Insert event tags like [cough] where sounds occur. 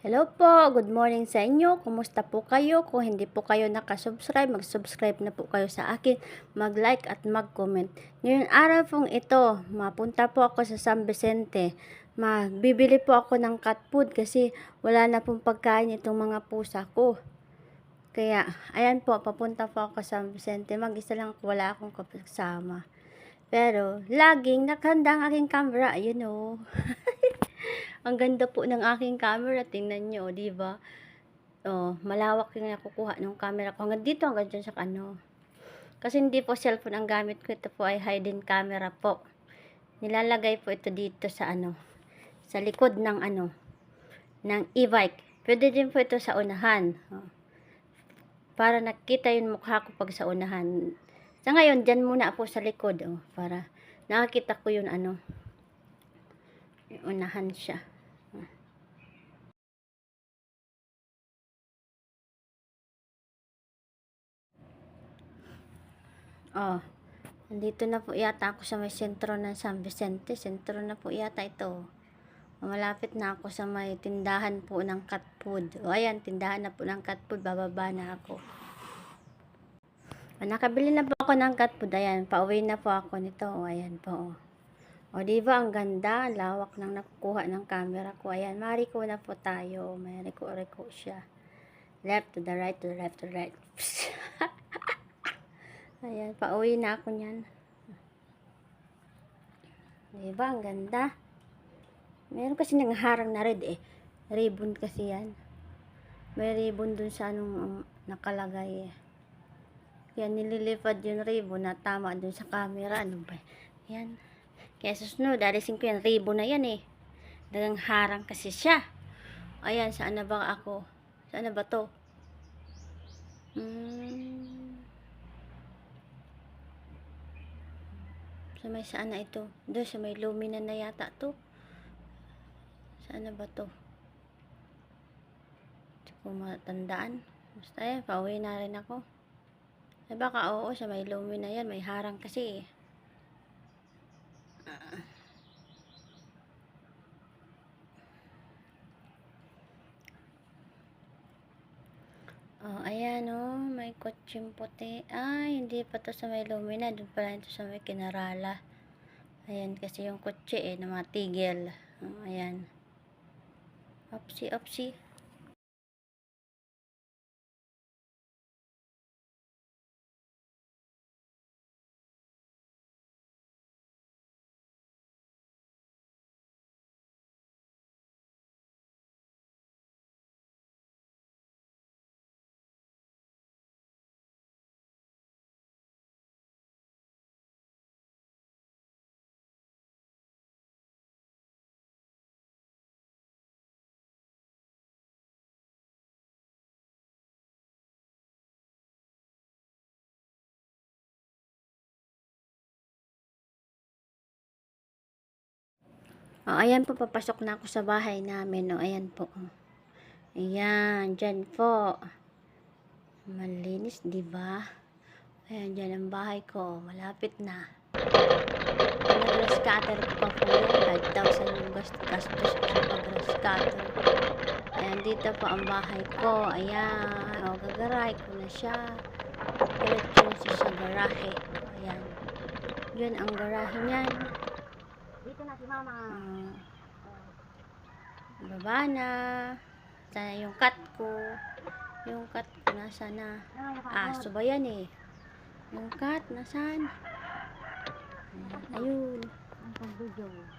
Hello po, good morning sa inyo. Kumusta po kayo? Kung hindi po kayo nakasubscribe, mag-subscribe na po kayo sa akin, mag-like at mag-comment. Ngayong araw pong ito, mapunta po ako sa San Vicente. Mabibili po ako ng cat food kasi wala na pong pagkain itong mga pusa ko. Kaya, ayan po, papunta po ako sa San Vicente. Mag-isa lang wala akong kasama. Pero, laging nakahanda ang aking camera, you [laughs] know. Ang ganda po ng aking camera. Tingnan nyo, di ba? Oh, malawak yung nakukuha ng camera ko. Hanggang dito, hanggang dyan sa ano. Kasi hindi po cellphone ang gamit ko. Ito po ay hidden camera po. Nilalagay po ito dito sa ano. Sa likod ng ano. Ng e-bike. Pwede din po ito sa unahan. Oh. Para nakita yung mukha ko pag sa unahan. Sa ngayon, dyan muna ako sa likod. Oh, para nakakita ko yung ano. Yung unahan siya. Oh, nandito na po yata ako sa may sentro ng San Vicente. Sentro na po yata ito. Malapit na ako sa may tindahan po ng cat food. O ayan, tindahan na po ng cat food. Bababa na ako. O, nakabili na po ako ng cat food. Ayan, pauwi na po ako nito. O, ayan po. O, o di ba ang ganda? Lawak ng nakukuha ng camera ko. Ayan, mariko na po tayo. May reko-reko siya. Left to the right, to the left, to the right. [laughs] Ayan, pauwi na ako niyan. Diba, ang ganda. Meron kasi nang harang na red eh. Ribbon kasi yan. May ribbon dun sa anong um, nakalagay eh. Kaya nililipad yung ribbon na tama dun sa camera. Ano ba? Yan. Kaya susunod, alisin ko yung ribbon na yan eh. Dagang harang kasi siya. Ayan, saan na ba ako? Saan na ba to? Hmm. Sa may saan na ito? Doon sa may lumina na yata to. Saan na ba to? Hindi ko matandaan. Basta yan, pauwi na rin ako. Eh baka oo, sa may lumina yan. May harang kasi eh. Ah. Oh, ayan oh, may kotseng puti. Ay, hindi pa to sa may lumina. Doon pala ito sa may kinarala. Ayan, kasi yung kotse eh, na mga tigil. Oh, ayan. Opsi, opsi. Oh, ayan po, papasok na ako sa bahay namin. Oh, ayan po. Oh. Ayan, dyan po. Malinis, di ba? Ayan, dyan ang bahay ko. Malapit na. Pag-grass ko pa po yun. 5,000 yung gast- gastos ko sa pag-grass. Ayan, dito po ang bahay ko. Ayan, o, gagarahe ko na siya. Diretso na siya sa garahe. Ayan. Yun ang garahe niyan. Dito na si mama. Ah, baba na. Sana yung cat ko. Yung cat ko nasa na. Ah, so ba yan eh? Yung cat, nasaan? Ayun. Ang pag-video.